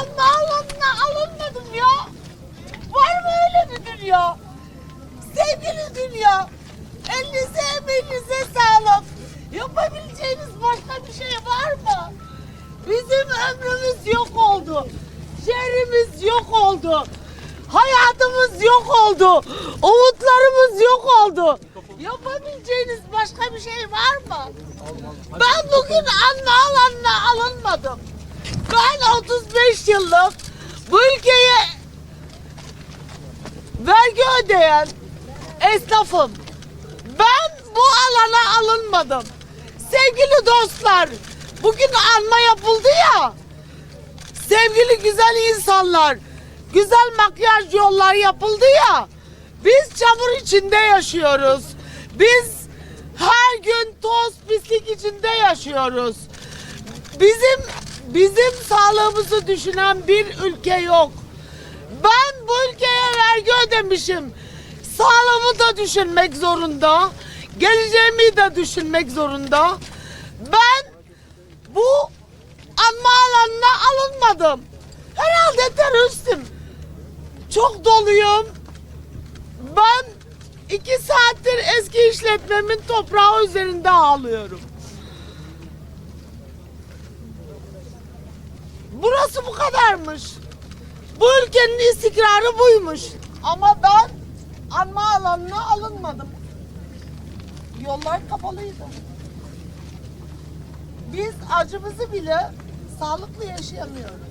anma alanına alınmadım ya. Var mı öyle bir dünya? Sevgili dünya, elinize emeğinize sağlık. Yapabileceğiniz başka bir şey var mı? Bizim ömrümüz yok oldu. Şehrimiz yok oldu. Hayatımız yok oldu. Umutlarımız yok oldu. Yapabileceğiniz başka bir şey var mı? Ben bugün anma alanına alınmadım. Ben 35 yıllık bu ülkeye vergi ödeyen esnafım. Ben bu alana alınmadım. Sevgili dostlar, bugün anma yapıldı ya. Sevgili güzel insanlar, güzel makyaj yollar yapıldı ya. Biz çamur içinde yaşıyoruz. Biz her gün toz pislik içinde yaşıyoruz. Bizim bizim sağlığımızı düşünen bir ülke yok. Ben bu ülkeye vergi ödemişim. Sağlığımı da düşünmek zorunda. Geleceğimi de düşünmek zorunda. Ben bu anma alanına alınmadım. Herhalde teröristim. Çok doluyum. Ben iki saattir eski işletmemin toprağı üzerinde ağlıyorum. Burası bu kadarmış. Bu ülkenin istikrarı buymuş. Ama ben anma alanına alınmadım. Yollar kapalıydı. Biz acımızı bile sağlıklı yaşayamıyoruz.